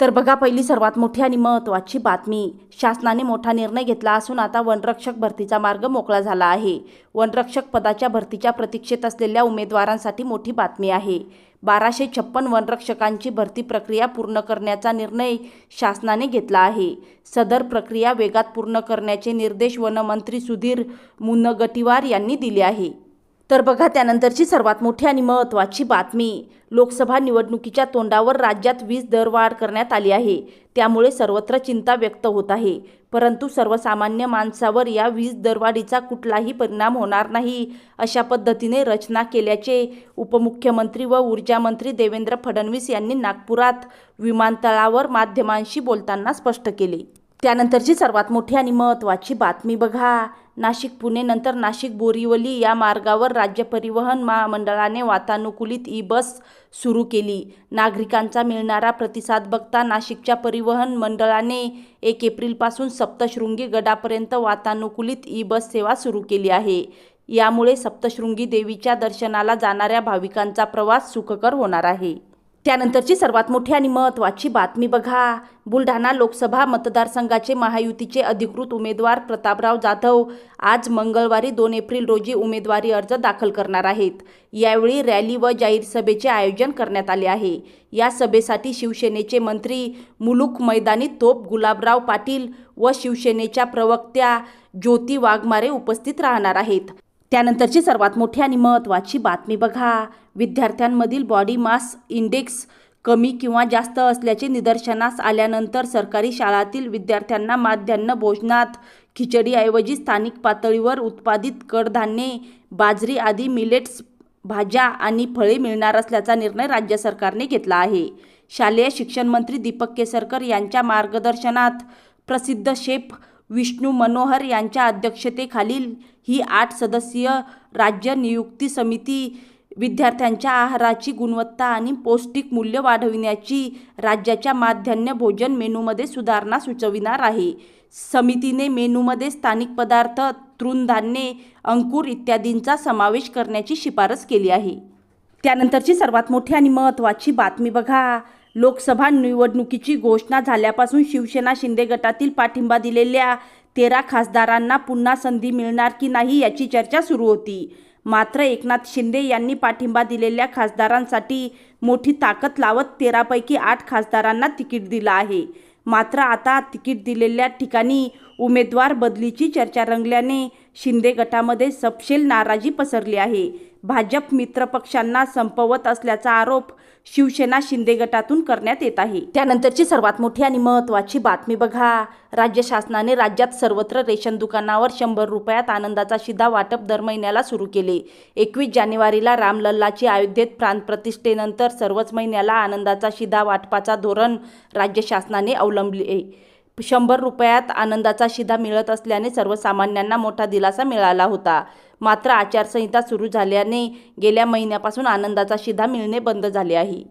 तर बघा पहिली सर्वात मोठी आणि महत्त्वाची बातमी. शासनाने मोठा निर्णय घेतला असून आता वनरक्षक भरतीचा मार्ग मोकळा झाला आहे. वनरक्षक पदाच्या भरतीच्या प्रतीक्षेत असलेल्या उमेदवारांसाठी मोठी बातमी आहे. बाराशे छप्पन वनरक्षकांची भरती प्रक्रिया पूर्ण करण्याचा निर्णय शासनाने घेतला आहे. सदर प्रक्रिया वेगात पूर्ण करण्याचे निर्देश वनमंत्री सुधीर मुनगटीवार यांनी दिले आहे. तर बघा त्यानंतरची सर्वात मोठी आणि महत्त्वाची बातमी. लोकसभा निवडणुकीच्या तोंडावर राज्यात वीज दरवाढ करण्यात आली आहे. त्यामुळे सर्वत्र चिंता व्यक्त होत आहे. परंतु सर्वसामान्य माणसावर या वीज दरवाढीचा कुठलाही परिणाम होणार नाही अशा पद्धतीने रचना केल्याचे उपमुख्यमंत्री व ऊर्जामंत्री देवेंद्र फडणवीस यांनी नागपुरात विमानतळावर माध्यमांशी बोलताना स्पष्ट केले. त्यानंतरची सर्वात मोठी आणि महत्त्वाची बातमी बघा. नाशिक पुणे नंतर नाशिक बोरिवली या मार्गावर राज्य परिवहन महामंडळाने वातानुकूलित ई बस सुरू केली. नागरिकांचा मिळणारा प्रतिसाद बघता नाशिकच्या परिवहन मंडळाने एक एप्रिलपासून सप्तशृंगी गडापर्यंत वातानुकूलित ई बस सेवा सुरू केली आहे. यामुळे सप्तशृंगी देवीच्या दर्शनाला जाणाऱ्या भाविकांचा प्रवास सुखकर होणार आहे. त्यानंतरची सर्वात मोठी आणि महत्त्वाची बातमी बघा. बुलढाणा लोकसभा मतदारसंघाचे महायुतीचे अधिकृत उमेदवार प्रतापराव जाधव आज मंगळवारी दोन एप्रिल रोजी उमेदवारी अर्ज दाखल करणार आहेत. यावेळी रॅली व जाहीर सभेचे आयोजन करण्यात आले आहे. या सभेसाठी शिवसेनेचे मंत्री मुलुक मैदानी तोप गुलाबराव पाटील व शिवसेनेच्या प्रवक्त्या ज्योती वाघमारे उपस्थित राहणार आहेत. त्यानंतरची सर्वात मोठी आणि महत्त्वाची बातमी बघा. विद्यार्थ्यांमधील बॉडी मास इंडेक्स कमी किंवा जास्त असल्याचे निदर्शनास आल्यानंतर सरकारी शाळातील विद्यार्थ्यांना माध्यान्ह भोजनात खिचडीऐवजी स्थानिक पातळीवर उत्पादित कडधान्ये बाजरी आदी मिलेट्स भाज्या आणि फळे मिळणार असल्याचा निर्णय राज्य सरकारने घेतला आहे. शालेय शिक्षण मंत्री दीपक केसरकर यांच्या मार्गदर्शनात प्रसिद्ध शेफ विष्णू मनोहर यांच्या अध्यक्षतेखालील ही आठ सदस्यीय राज्य नियुक्ती समिती विद्यार्थ्यांच्या आहाराची गुणवत्ता आणि पौष्टिक मूल्य वाढविण्याची राज्याच्या माध्यान्ह भोजन मेनूमध्ये सुधारणा सुचविणार आहे. समितीने मेनूमध्ये स्थानिक पदार्थ तृणधान्ये अंकुर इत्यादींचा समावेश करण्याची शिफारस केली आहे. त्यानंतरची सर्वात मोठी आणि महत्त्वाची बातमी बघा. लोकसभा निवडणुकीची घोषणा झाल्यापासून शिवसेना शिंदे गटातील पाठिंबा दिलेल्या तेरा खासदारांना पुन्हा संधी मिळणार की नाही याची चर्चा सुरू होती. मात्र एकनाथ शिंदे यांनी पाठिंबा दिलेल्या खासदारांसाठी मोठी ताकद लावत तेरापैकी आठ खासदारांना तिकीट दिलं आहे. मात्र आता तिकीट दिलेल्या ठिकाणी उमेदवार बदलीची चर्चा रंगल्याने शिंदे गटामध्ये सपशेल नाराजी पसरली आहे. भाजप मित्रपक्षांना संपवत असल्याचा आरोप शिवसेना शिंदे गटातून करण्यात येत आहे. त्यानंतरची सर्वात मोठी आणि महत्त्वाची बातमी बघा. राज्य शासनाने राज्यात सर्वत्र रेशन दुकानावर शंभर रुपयात आनंदाचा शिधा वाटप दर महिन्याला सुरू केले. एकवीस जानेवारीला रामलल्लाची अयोध्येत प्राणप्रतिष्ठेनंतर सर्वच महिन्याला आनंदाचा शिधा वाटपाचा धोरण राज्य शासनाने अवलंबले. शंभर रुपयात आनंदाचा शिधा मिळत असल्याने सर्वसामान्यांना मोठा दिलासा मिळाला होता. मात्र आचारसंहिता सुरू झाल्याने गेल्या महिन्यापासून आनंदाचा शिधा मिळणे बंद झाले आहे.